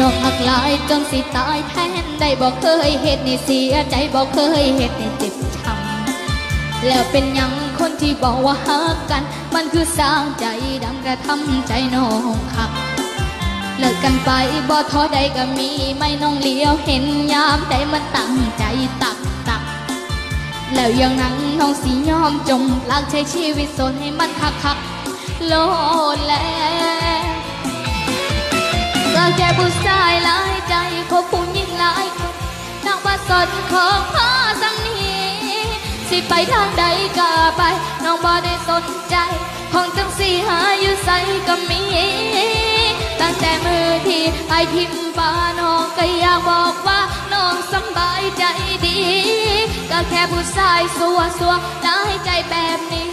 นองหักลายจนสิตายแทนได้บอกเคยเหตุนี่เสียใจบอกเคยเหตุนี่เจ็บช้ำแล้วเป็นยังคนที่บอกว่าฮักกัน มันคือสร้างใจดำกระทำใจน้องคักเลิกกันไปบ่ท้อใดก็มีไม่น้องเลี้ยวเห็นยามใดมันตั้งใจตักตัก แล้วย่างนั้นน้องสิยอมจมลักใช้ชีวิตสนให้มันคักคักโลดแล ก็แค่ผู้ชายหลายใจคบผู้หญิงหลายคนนักว่าสนของพ่อสังนีสิไปทางใดก็ไป น้องบ่ได้สนใจ ของจังสีหาอยู่ใสก็มี ตั้งแต่มือที่ไอายทิมปาน้องก็อยากบอกว่าน้องสบายใจดี ก็แค่ผู้ชายสัวสัวได้ใจแบบนี้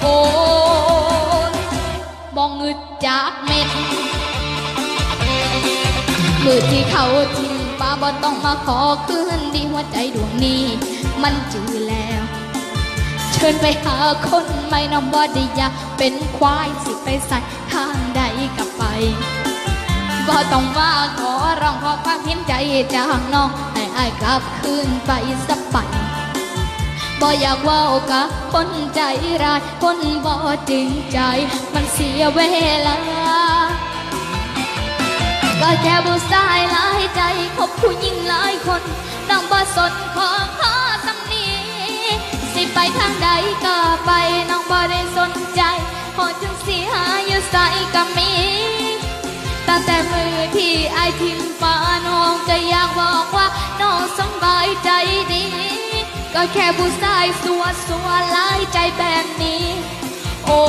โอ้บองงึดจากเม็ด มือที่เขาทิ้งป้าบ่ต้องมาขอคืนดีหัวใจดวงนี้ มันจือแล้ว เชิญไปหาคนใหม่น้องบ่ด้อยาเป็นควายสิไปใส่ทางใดกับไปบ่ต้องว่าขอร้องขอความเห็นใจจากน้องให้อายกลับคืนไปสักไปบ่อยากว่ากับคนใจร้ายคนบ่จริงใจ มันเสียเวลา ก็แค่ผู้ชายหลายใจคบผู้หญิงหลายคนน้องบ่สนของขอสำนีสิไปทางใดก็ไปน้องบ่ได้สนใจพอจังสิหาอยู่ใส่ก็มีตั้งแต่มือที่ไอทิมฟ้าน้องก็อยากบอกว่าน้องสบายใจดี ก็แค่ผู้ชายสัวสัวหลายใจแบบนี้ โอ้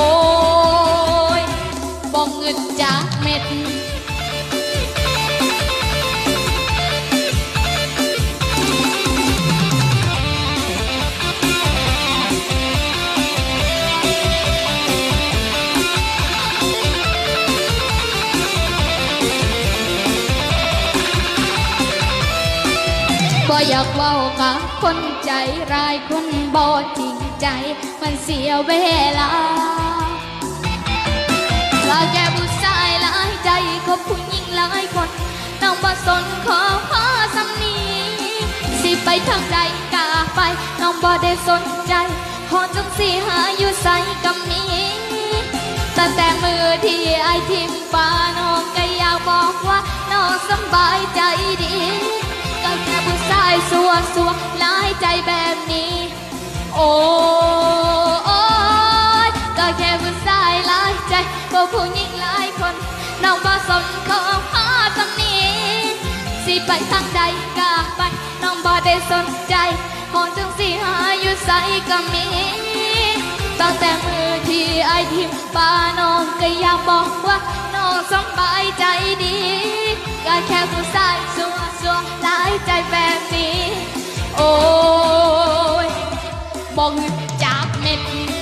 ยบ่เงินจากเม็ด บ่อยากเว้ากับคนใจร้ายคนบ่จริงใจ มันเสียเวลาว่าแกผู้ชายหลายใจคบผู้หญิงหลายคนน้องบ่สนขอขอสำนีสิไปทางใดกาไปน้องบ่ได้สนใจพอจังสิหาอยู่ใส่กับนี้ตั้งแต่มือที่ไอทิมปาน้องก็อยากบอกว่าน้องสบายใจดี สัวสัวหลายใจแบบนี้ โอ้ยก็แค่ผู้ชายหลายใจก็ผู้หญิงหลายคนน้องบ่สนของพ่อตำนี้ สิไปทางใดก็ไปน้องบ่ได้สนใจหอนจังสิหาอยู่ใสก็มีตั้งแต่มือที่ไอทิมปาน้องก็อยากบอกว่า บ่งึดจากเม็ด